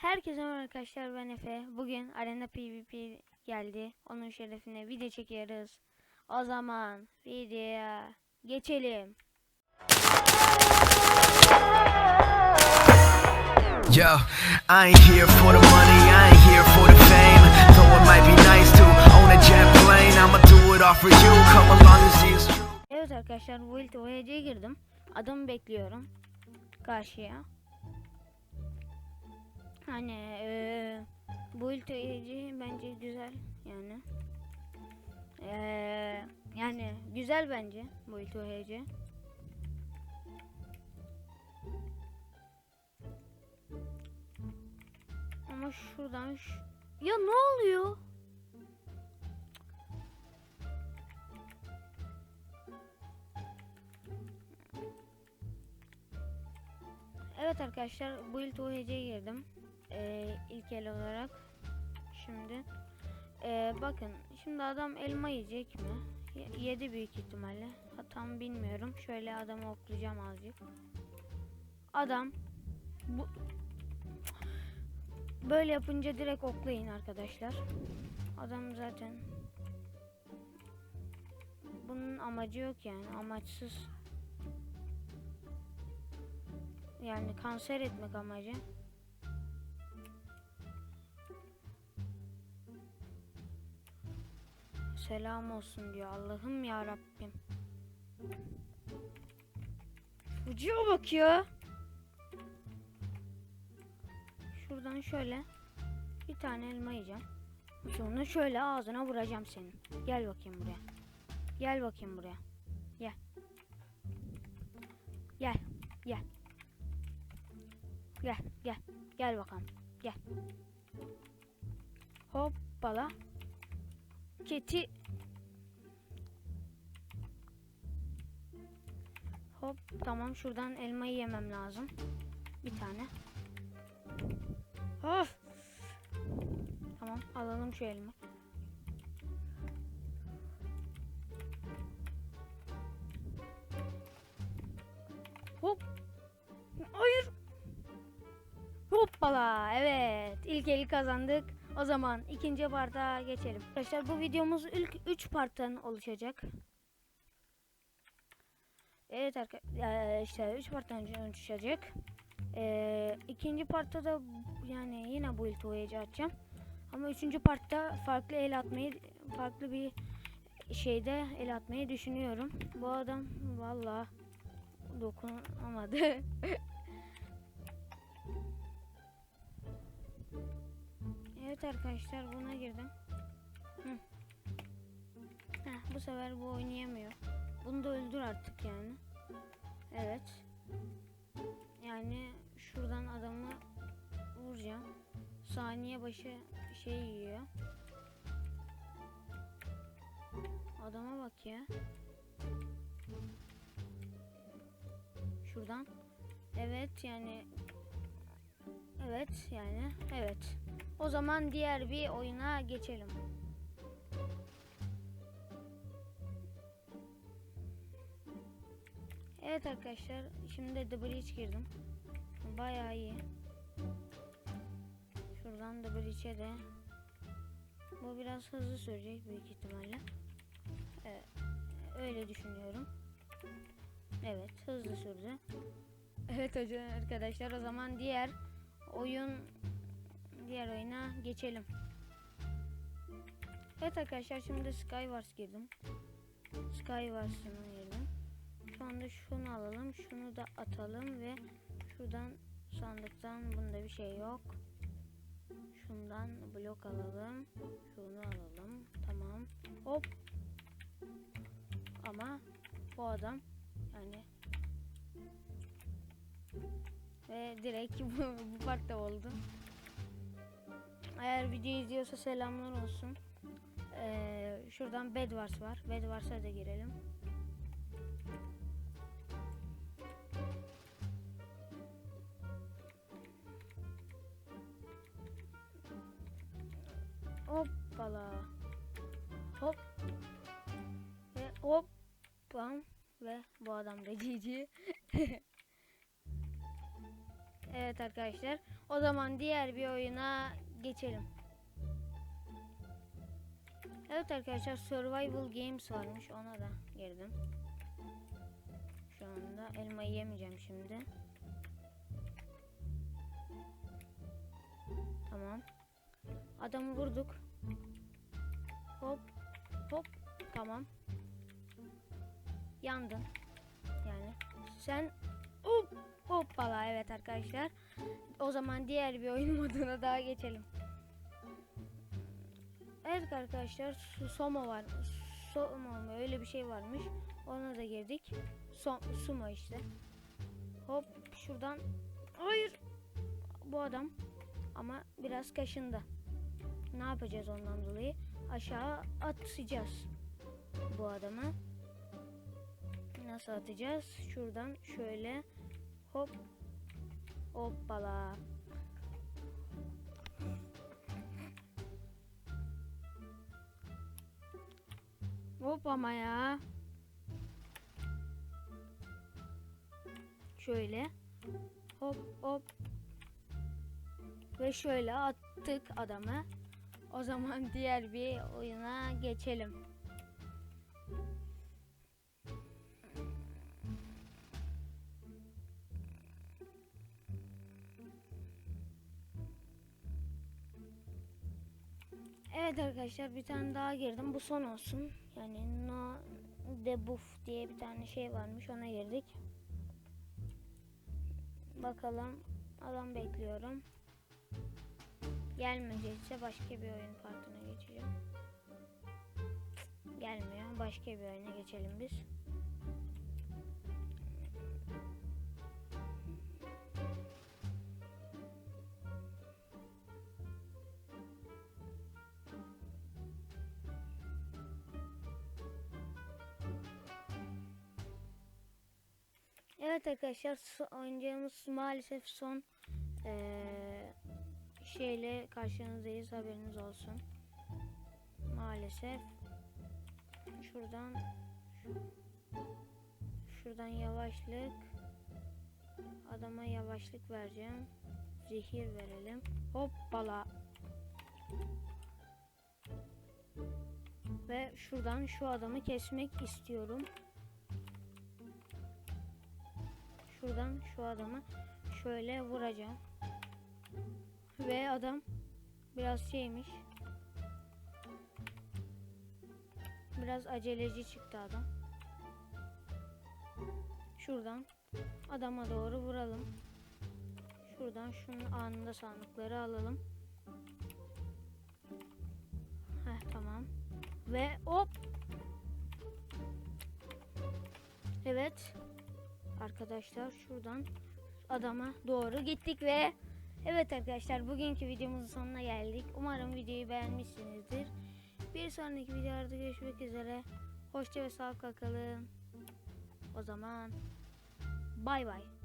Herkese merhaba arkadaşlar ben Efe. Bugün Arena PvP geldi. Onun şerefine video çekiyoruz. O zaman videoya geçelim. Yo, I ain't here for the money, I ain't here for the fame. Though it might be nice to own a jet plane, I'ma do it all for you. Come along and see it's true. Evet arkadaşlar ilk OYC'ye girdim. Adamı bekliyorum. Karşıya. Hani eee bu OYC bence güzel yani. Eee yani güzel bence bu OYC. Ama şuradan şu... Ya ne oluyor? Evet arkadaşlar bu ilk OHC'ye girdim. Ee, ilk olarak. Şimdi ee, bakın şimdi adam elma yiyecek mi? Ye- yedi büyük ihtimalle. Ha, tam bilmiyorum. Şöyle adamı oklayacağım azıcık. Adam bu böyle yapınca direkt oklayın arkadaşlar. Adam zaten bunun amacı yok yani amaçsız. Yani kanser etmek amacı. Selam olsun diyor Allah'ım ya Rabbim. Çocuğa bak ya. Şuradan şöyle bir tane elma yiyeceğim. Sonra şöyle ağzına vuracağım senin. Gel bakayım buraya. Gel bakayım buraya. Gel. Gel. Gel. Gel gel. Gel bakalım. Gel. Hoppala. Keti. Hop tamam şuradan elmayı yemem lazım. Bir tane. Of. Tamam alalım şu elma. Hop. Hayır. Hoppala evet ilk eli kazandık. O zaman ikinci parta geçelim. Arkadaşlar bu videomuz ilk 3 parttan oluşacak. Evet arkadaşlar işte 3 parttan oluşacak. Ee, ikinci partta da yani yine bu ilk oyuncu açacağım. Ama üçüncü partta farklı el atmayı farklı bir şeyde el atmayı düşünüyorum. Bu adam valla dokunamadı. Evet arkadaşlar buna girdim. Hı. Heh, bu sefer bu oynayamıyor. Bunu da öldür artık yani. Evet. Yani şuradan adamı vuracağım. Saniye başı şey yiyor. Adama bak ya. Şuradan. Evet yani. Evet yani. Evet. O zaman diğer bir oyuna geçelim. Evet arkadaşlar şimdi The Breach girdim. Bayağı iyi. Şuradan The Breach'e de bu biraz hızlı sürecek büyük ihtimalle. Evet, öyle düşünüyorum. Evet hızlı sürdü. Evet hocam arkadaşlar o zaman diğer oyun diğer oyuna geçelim. Evet arkadaşlar şimdi Skywars girdim. Skywars'ıma girdim. Şu anda şunu alalım, şunu da atalım ve şuradan sandıktan bunda bir şey yok. Şundan blok alalım. Şunu alalım. Tamam. Hop. Ama bu adam yani ve direkt bu, bu partta oldu. Eğer video izliyorsa selamlar olsun. Ee, şuradan Bedwars var. Bedwars'a da girelim. Hoppala. Hop. Ve hop. Bam. Ve bu adam da GG. Evet arkadaşlar. O zaman diğer bir oyuna geçelim. Evet arkadaşlar Survival Games varmış ona da girdim. Şu anda elmayı yemeyeceğim şimdi. Tamam. Adamı vurduk. Hop hop tamam. Yandın. Yani sen hoppala evet arkadaşlar. O zaman diğer bir oyun moduna daha geçelim. Evet arkadaşlar Somo var. Somo mu öyle bir şey varmış. Ona da girdik. So sumo işte. Hop şuradan. Hayır. Bu adam ama biraz kaşındı. Ne yapacağız ondan dolayı? Aşağı atacağız bu adamı. Nasıl atacağız? Şuradan şöyle hop hoppala. Hop ama ya. Şöyle. Hop hop. Ve şöyle attık adamı. O zaman diğer bir oyuna geçelim. Evet arkadaşlar bir tane daha girdim. Bu son olsun. Yani no debuff diye bir tane şey varmış. Ona girdik. Bakalım. Adam bekliyorum. Gelmeyecekse başka bir oyun kartına geçeceğim. Gelmiyor. Başka bir oyuna geçelim biz. Evet arkadaşlar oynayacağımız maalesef son eee, şeyle karşınızdayız haberiniz olsun. Maalesef şuradan şuradan yavaşlık adama yavaşlık vereceğim. Zehir verelim. Hoppala. Ve şuradan şu adamı kesmek istiyorum. Şuradan şu adamı şöyle vuracağım. Ve adam biraz şeymiş. Biraz aceleci çıktı adam. Şuradan adama doğru vuralım. Şuradan şunun anında sandıkları alalım. Heh tamam. Ve hop. Evet. Arkadaşlar şuradan adama doğru gittik ve evet arkadaşlar bugünkü videomuzun sonuna geldik. Umarım videoyu beğenmişsinizdir. Bir sonraki videolarda görüşmek üzere. Hoşça ve sağlıkla kalın. O zaman bay bay.